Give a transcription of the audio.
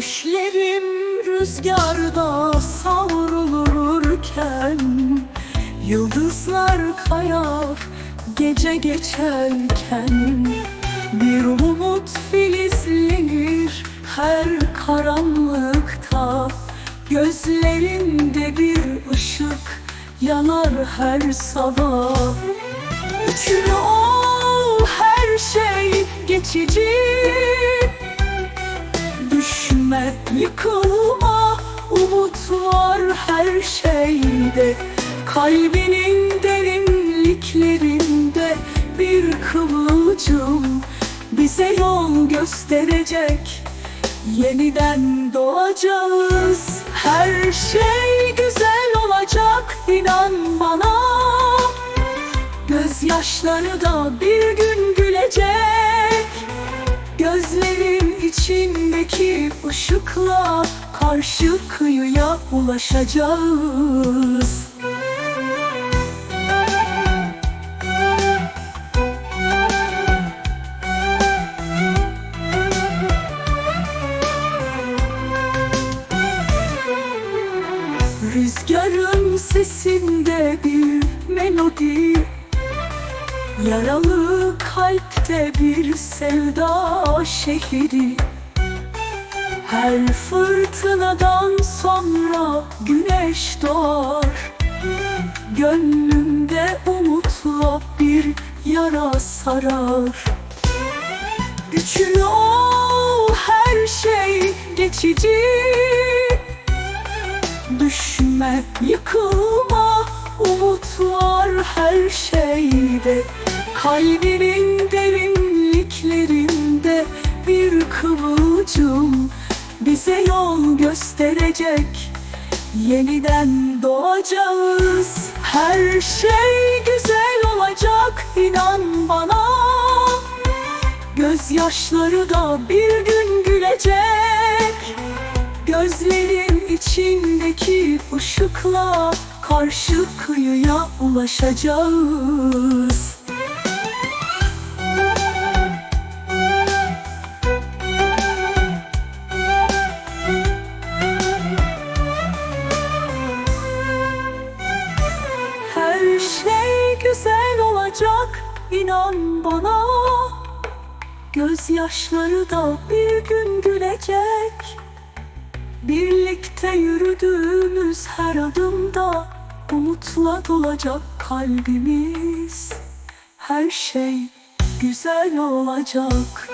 Düşlerim rüzgarda savrulurken Yıldızlar kayar gece geçerken Bir umut filizlenir her karanlıkta. Gözlerinde bir ışık yanar her sabah. Üçünü ol her şey geçici. Düşme, yıkılma, umut var her şeyde. Kalbinin derinliklerinde bir kıvılcım Bize yol gösterecek. Yeniden doğacağız Her şey güzel olacak inan bana. Gözyaşları da bir gün gülecek. Gözlerin içindeki ışıkla karşı kıyıya ulaşacağız. Rüzgarın sesinde bir melodi Yaralı kalpte bir sevda şehri Her fırtınadan sonra güneş doğar. Gönlümde umutla bir yara sarar. Güçlü ol her şey geçici. Düşme, yıkılma, umut var her şeyde. Kalbinin derinliklerinde bir kıvılcım Bize yol gösterecek. Yeniden doğacağız. Her şey güzel olacak inan bana. Gözyaşları da bir gün gülecek. Gözlerin içindeki ışıkla karşı kıyıya ulaşacağız. İnan bana Gözyaşları da bir gün gülecek. Birlikte yürüdüğümüz her adımda Umutla dolacak kalbimiz. Her şey güzel olacak